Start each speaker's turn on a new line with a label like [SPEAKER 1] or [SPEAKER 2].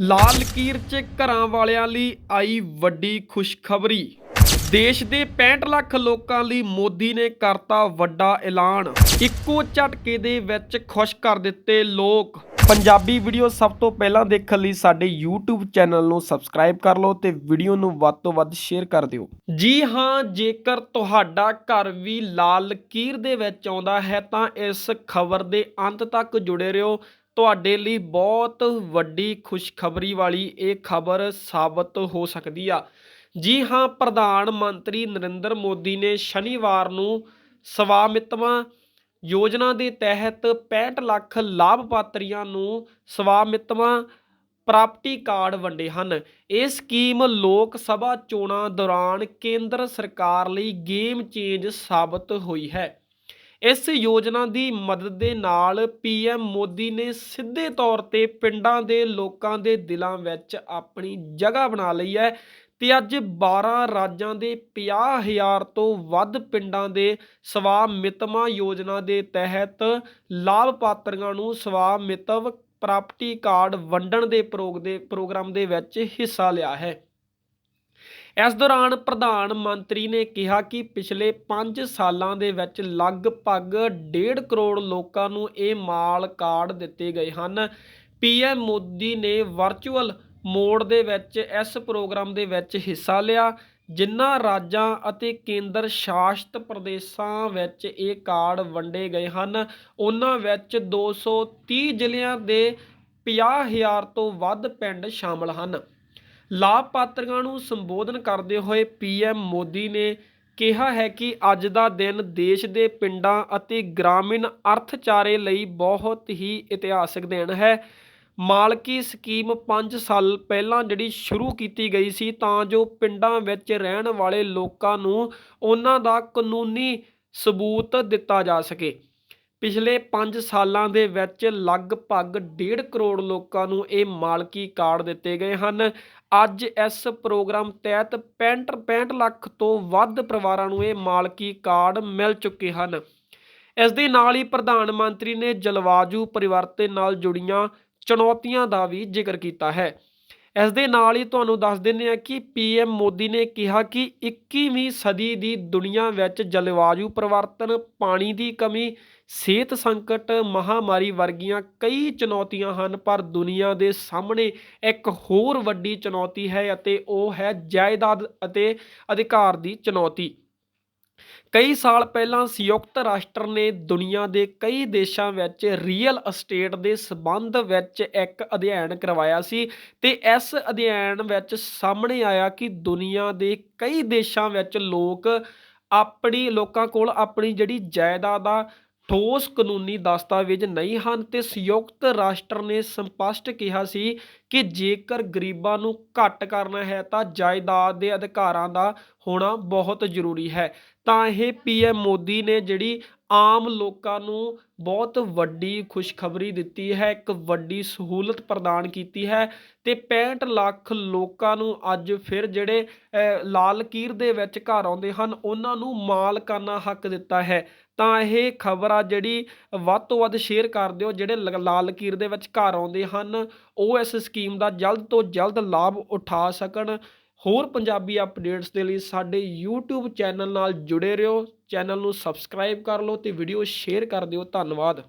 [SPEAKER 1] ਲਾਲ ਲਕੀਰ 'ਚ ਘਰਾਂ ਵਾਲਿਆਂ ਲਈ ਆਈ ਵੱਡੀ ਖੁਸ਼ਖਬਰੀ। ਦੇਸ਼ ਦੇ 65 ਲੱਖ ਲੋਕਾਂ ਲਈ ਮੋਦੀ ਨੇ ਕਰਤਾ ਵੱਡਾ ਐਲਾਨ। ਇੱਕੋ ਝਟਕੇ ਦੇ ਵਿੱਚ ਖੁਸ਼ ਕਰ ਦਿੱਤੇ ਲੋਕ। ਪੰਜਾਬੀ ਵੀਡੀਓ ਸਭ ਤੋਂ ਪਹਿਲਾਂ ਦੇਖਣ ਲਈ ਸਾਡੇ YouTube ਚੈਨਲ ਨੂੰ ਸਬਸਕ੍ਰਾਈਬ ਕਰ ਲਓ ਤੇ ਵੀਡੀਓ ਨੂੰ ਵੱਧ ਤੋਂ ਵੱਧ ਸ਼ੇਅਰ ਕਰ ਦਿਓ। ਜੀ ਹਾਂ, ਜੇਕਰ ਤੁਹਾਡਾ ਘਰ ਵੀ ਲਾਲ ਲਕੀਰ ਦੇ ਵਿੱਚ ਆਉਂਦਾ ਹੈ ਤਾਂ ਇਸ ਖਬਰ ਦੇ ਅੰਤ ਤੱਕ ਜੁੜੇ ਰਹੋ। ਤੁਹਾਡੇ ਲਈ ਬਹੁਤ ਵੱਡੀ ਖੁਸ਼ਖਬਰੀ ਵਾਲੀ ਇਹ ਖਬਰ ਸਾਬਤ ਹੋ ਸਕਦੀ ਆ। ਜੀ ਹਾਂ, ਪ੍ਰਧਾਨ ਮੰਤਰੀ ਨਰਿੰਦਰ ਮੋਦੀ ਨੇ ਸ਼ਨੀਵਾਰ ਨੂੰ ਸਵਾਮਿਤਵਾ ਯੋਜਨਾ ਦੇ ਤਹਿਤ 65 ਲੱਖ ਲਾਭਪਾਤਰੀਆਂ ਨੂੰ ਸਵਾਮਿਤਵਾ ਪ੍ਰਾਪਰਟੀ ਕਾਰਡ ਵੰਡੇ ਹਨ। ਇਹ ਸਕੀਮ ਲੋਕ ਸਭਾ ਚੋਣਾਂ ਦੌਰਾਨ ਕੇਂਦਰ ਸਰਕਾਰ ਲਈ ਗੇਮ ਚੇਂਜ ਸਾਬਤ ਹੋਈ ਹੈ। ਇਸ ਯੋਜਨਾ ਦੀ ਮਦਦ ਦੇ ਨਾਲ ਪੀਐਮ ਮੋਦੀ ਨੇ ਸਿੱਧੇ ਤੌਰ ਤੇ ਪਿੰਡਾਂ ਦੇ ਲੋਕਾਂ ਦੇ ਦਿਲਾਂ ਵਿੱਚ ਆਪਣੀ ਜਗ੍ਹਾ ਬਣਾ ਲਈ ਹੈ ਤੇ ਅੱਜ 12 ਰਾਜਾਂ ਦੇ 50000 ਤੋਂ ਵੱਧ ਪਿੰਡਾਂ ਦੇ ਸਵਾਮਿਤਵਾ ਯੋਜਨਾ ਦੇ ਤਹਿਤ ਲਾਭਪਾਤਰੀਆਂ ਨੂੰ ਸਵਾਮਿਤਵ ਪ੍ਰਾਪਰਟੀ ਕਾਰਡ ਵੰਡਣ ਦੇ ਪ੍ਰੋਗ ਦੇ ਪ੍ਰੋਗਰਾਮ ਦੇ ਵਿੱਚ ਹਿੱਸਾ ਲਿਆ ਹੈ। ਇਸ ਦੌਰਾਨ ਪ੍ਰਧਾਨ ਮੰਤਰੀ ਨੇ ਕਿਹਾ ਕਿ ਪਿਛਲੇ 5 ਸਾਲਾਂ ਦੇ ਵਿੱਚ ਲਗਭਗ 1.5 ਕਰੋੜ ਲੋਕਾਂ ਨੂੰ ਇਹ ਮਾਲ ਕਾਰਡ ਦਿੱਤੇ ਗਏ ਹਨ। ਪੀਐਮ ਮੋਦੀ ਨੇ ਵਰਚੁਅਲ ਮੋਡ ਦੇ ਵਿੱਚ ਇਸ ਪ੍ਰੋਗਰਾਮ ਦੇ ਵਿੱਚ ਹਿੱਸਾ ਲਿਆ, ਜਿਨ੍ਹਾਂ ਰਾਜਾਂ ਅਤੇ ਕੇਂਦਰ ਸ਼ਾਸਿਤ ਪ੍ਰਦੇਸ਼ਾਂ ਵਿੱਚ ਇਹ ਕਾਰਡ ਵੰਡੇ ਗਏ ਹਨ। ਉਹਨਾਂ ਵਿੱਚ 230 ਜ਼ਿਲ੍ਹਿਆਂ ਦੇ 50000 ਤੋਂ ਵੱਧ ਪਿੰਡ ਸ਼ਾਮਲ ਹਨ। ਲਾਭਪਾਤਰੀਆਂ ਨੂੰ ਸੰਬੋਧਨ ਕਰਦੇ ਹੋਏ ਪੀਐਮ ਮੋਦੀ ਨੇ ਕਿਹਾ ਹੈ ਕਿ ਅੱਜ ਦਾ ਦਿਨ ਦੇਸ਼ ਦੇ ਪਿੰਡਾਂ ਅਤੇ ਗ੍ਰਾਮੀਣ ਅਰਥਚਾਰੇ ਲਈ ਬਹੁਤ ਹੀ ਇਤਿਹਾਸਕ ਦਿਨ ਹੈ। ਮਾਲਕੀ ਸਕੀਮ 5 ਸਾਲ ਪਹਿਲਾਂ ਜਿਹੜੀ ਸ਼ੁਰੂ ਕੀਤੀ ਗਈ ਸੀ, ਤਾਂ ਜੋ ਪਿੰਡਾਂ ਵਿੱਚ ਰਹਿਣ ਵਾਲੇ ਲੋਕਾਂ ਨੂੰ ਉਹਨਾਂ ਦਾ ਕਾਨੂੰਨੀ ਸਬੂਤ ਦਿੱਤਾ ਜਾ ਸਕੇ। ਪਿਛਲੇ 5 ਸਾਲਾਂ ਦੇ ਵਿੱਚ ਲਗਭਗ 1.5 ਕਰੋੜ ਲੋਕਾਂ ਨੂੰ ਇਹ ਮਾਲਕੀ ਕਾਰਡ ਦਿੱਤੇ ਗਏ ਹਨ। ਅੱਜ ਇਸ ਪ੍ਰੋਗਰਾਮ ਤਹਿਤ 65 65 ਲੱਖ ਤੋਂ ਵੱਧ ਪਰਿਵਾਰਾਂ ਨੂੰ ਇਹ ਮਾਲਕੀ ਕਾਰਡ ਮਿਲ ਚੁੱਕੇ ਹਨ। ਇਸ ਦੇ ਨਾਲ ਹੀ ਪ੍ਰਧਾਨ ਮੰਤਰੀ ਨੇ ਜਲਵਾਯੂ ਪਰਿਵਰਤਨ ਨਾਲ ਜੁੜੀਆਂ ਚੁਣੌਤੀਆਂ ਦਾ ਵੀ ਜ਼ਿਕਰ ਕੀਤਾ ਹੈ। ਇਸ ਦੇ ਨਾਲ ਹੀ ਤੁਹਾਨੂੰ ਦੱਸ ਦਿੰਦੇ ਆ ਕਿ ਪੀਐਮ ਮੋਦੀ ਨੇ ਕਿਹਾ ਕਿ 21ਵੀਂ ਸਦੀ ਦੀ ਦੁਨੀਆ ਵਿੱਚ ਜਲਵਾਯੂ ਪਰਿਵਰਤਨ, ਪਾਣੀ ਦੀ ਕਮੀ, ਸਿਹਤ ਸੰਕਟ, ਮਹਾਮਾਰੀ ਵਰਗੀਆਂ ਕਈ ਚੁਣੌਤੀਆਂ ਹਨ, ਪਰ ਦੁਨੀਆ ਦੇ ਸਾਹਮਣੇ ਇੱਕ ਹੋਰ ਵੱਡੀ ਚੁਣੌਤੀ ਹੈ ਅਤੇ ਉਹ ਹੈ ਜਾਇਦਾਦ ਅਤੇ ਅਧਿਕਾਰ ਦੀ ਚੁਣੌਤੀ। ਕਈ ਸਾਲ ਪਹਿਲਾਂ ਸੰਯੁਕਤ ਰਾਸ਼ਟਰ ਨੇ ਦੁਨੀਆ ਦੇ ਕਈ ਦੇਸ਼ਾਂ ਵਿੱਚ ਰੀਅਲ ਅਸਟੇਟ ਦੇ ਸਬੰਧ ਵਿੱਚ ਇੱਕ ਅਧਿਐਨ ਕਰਵਾਇਆ ਸੀ ਤੇ ਇਸ ਅਧਿਐਨ ਵਿੱਚ ਸਾਹਮਣੇ ਆਇਆ ਕਿ ਦੁਨੀਆ ਦੇ ਕਈ ਦੇਸ਼ਾਂ ਵਿੱਚ ਲੋਕ ਆਪਣੀ, ਲੋਕਾਂ ਕੋਲ ਆਪਣੀ ਜਿਹੜੀ ਜਾਇਦਾਦ ਆ ਠੋਸ ਕਾਨੂੰਨੀ ਦਸਤਾਵੇਜ਼ ਨਹੀਂ ਹਨ ਤੇ ਸੰਯੁਕਤ ਰਾਸ਼ਟਰ ਨੇ ਸਪਸ਼ਟ ਕਿਹਾ ਸੀ ਕਿ ਜੇਕਰ ਗਰੀਬਾਂ ਨੂੰ ਘੱਟ ਕਰਨਾ ਹੈ ਤਾਂ ਜਾਇਦਾਦ ਦੇ ਅਧਿਕਾਰਾਂ ਦਾ ਹੋਣਾ ਬਹੁਤ ਜ਼ਰੂਰੀ ਹੈ। ਤਾਂ ਇਹ ਪੀਐਮ ਮੋਦੀ ਨੇ ਜਿਹੜੀ ਆਮ ਲੋਕਾਂ ਨੂੰ ਬਹੁਤ ਵੱਡੀ ਖੁਸ਼ਖਬਰੀ ਦਿੱਤੀ ਹੈ, ਇੱਕ ਵੱਡੀ ਸਹੂਲਤ ਪ੍ਰਦਾਨ ਕੀਤੀ ਹੈ ਤੇ 65 ਲੱਖ ਲੋਕਾਂ ਨੂੰ ਅੱਜ ਫਿਰ ਜਿਹੜੇ ਲਾਲ ਲਕੀਰ ਦੇ ਵਿੱਚ ਘਰ ਆਉਂਦੇ ਹਨ, ਉਹਨਾਂ ਨੂੰ ਮਾਲਕਾਨਾ ਹੱਕ ਦਿੱਤਾ ਹੈ। ਤਾਂ ਇਹ ਖਬਰ ਆ ਜਿਹੜੀ ਵੱਧ ਤੋਂ ਵੱਧ ਸ਼ੇਅਰ ਕਰ ਦਿਓ, ਜਿਹੜੇ ਲ- ਲਾਲ ਲਕੀਰ ਦੇ ਵਿੱਚ ਘਰ ਆਉਂਦੇ ਹਨ, ਉਹ ਇਸ ਸਕੀਮ ਦਾ ਜਲਦ ਤੋਂ ਜਲਦ ਲਾਭ ਉਠਾ ਸਕਣ। ਹੋਰ ਪੰਜਾਬੀ ਅਪਡੇਟਸ ਦੇ ਲਈ ਸਾਡੇ YouTube ਚੈਨਲ ਨਾਲ ਜੁੜੇ ਰਹੋ ਚੈਨਲ ਨੂੰ ਸਬਸਕ੍ਰਾਈਬ ਕਰ ਲਓ ਤੇ ਵੀਡੀਓ ਸ਼ੇਅਰ ਕਰ ਦਿਓ। ਧੰਨਵਾਦ।